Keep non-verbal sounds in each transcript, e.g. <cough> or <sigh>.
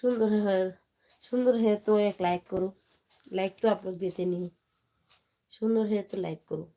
सुंदर है सुंदर है तो एक लाइक करो लाइक तो आप लोग देते नहीं सुंदर है तो लाइक करो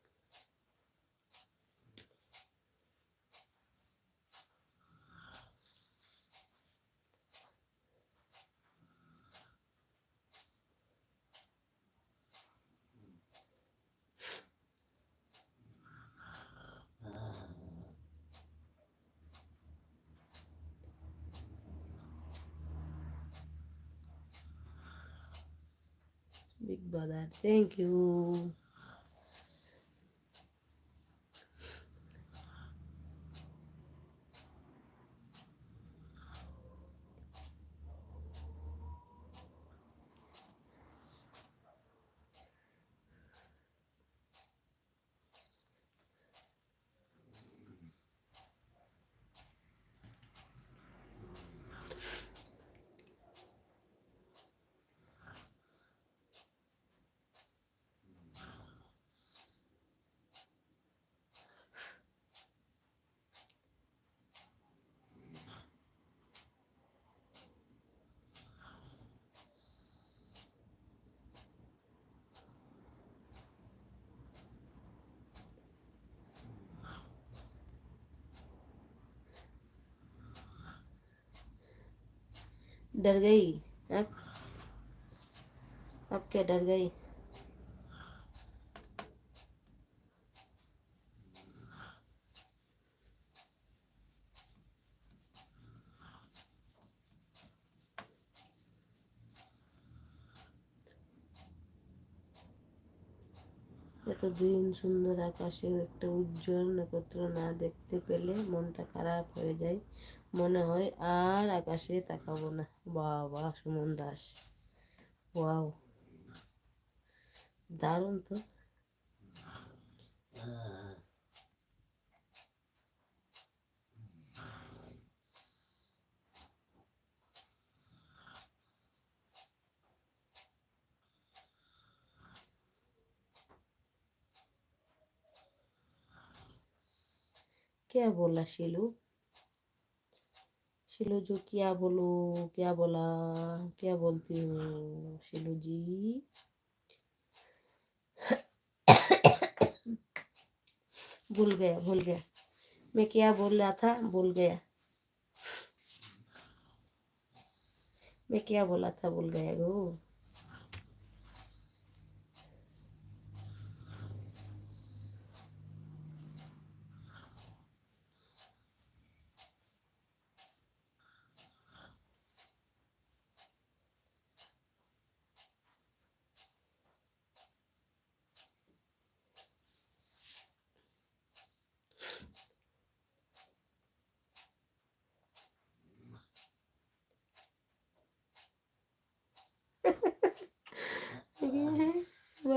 Big brother, thank you. डर गई अब अब क्या डर गई এতদিন সুন্দর আকাশে একটা উজ্জ্বল নক্ষত্র না দেখতে পেলে মনটা খারাপ হয়ে যায় মনে হয় আর আকাশে তাকাবো না বাবা সুমন দাস ওয়াও দারুণ তো क्या बोला शिलू शिलू जो क्या बोलो क्या बोला क्या बोलती हो शिलू जी भूल गया भूल गया मैं क्या बोल रहा था भूल गया मैं क्या बोला था भूल गया गो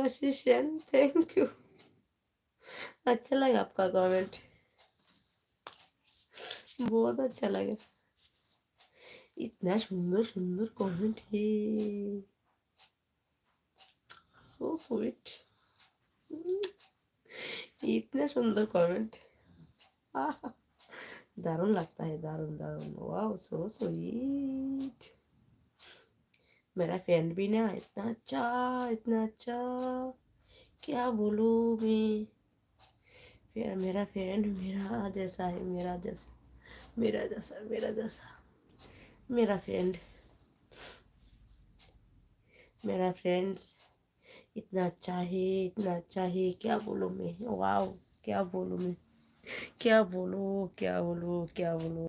वशिष्यन थैंक यू अच्छा लगा आपका कमेंट बहुत अच्छा लगा। इतना सुंदर सुंदर कमेंट है। सो स्वीट इतना सुंदर कमेंट <laughs> दारुण लगता है, दारुण दारुण. वाह सो स्वीट मेरा फ्रेंड भी ना इतना अच्छा इतना अच्छा क्या बोलूँ मैं? फिर मेरा फ्रेंड मेरा जैसा है, मेरा जैसा मेरा जैसा मेरा जैसा, मेरा फ्रेंड मेरा फ्रेंड्स इतना अच्छा है, इतना अच्छा है, क्या बोलूँ मैं? वाह क्या बोलूँ मैं? क्या बोलूँ क्या बोलूँ क्या बोलूँ?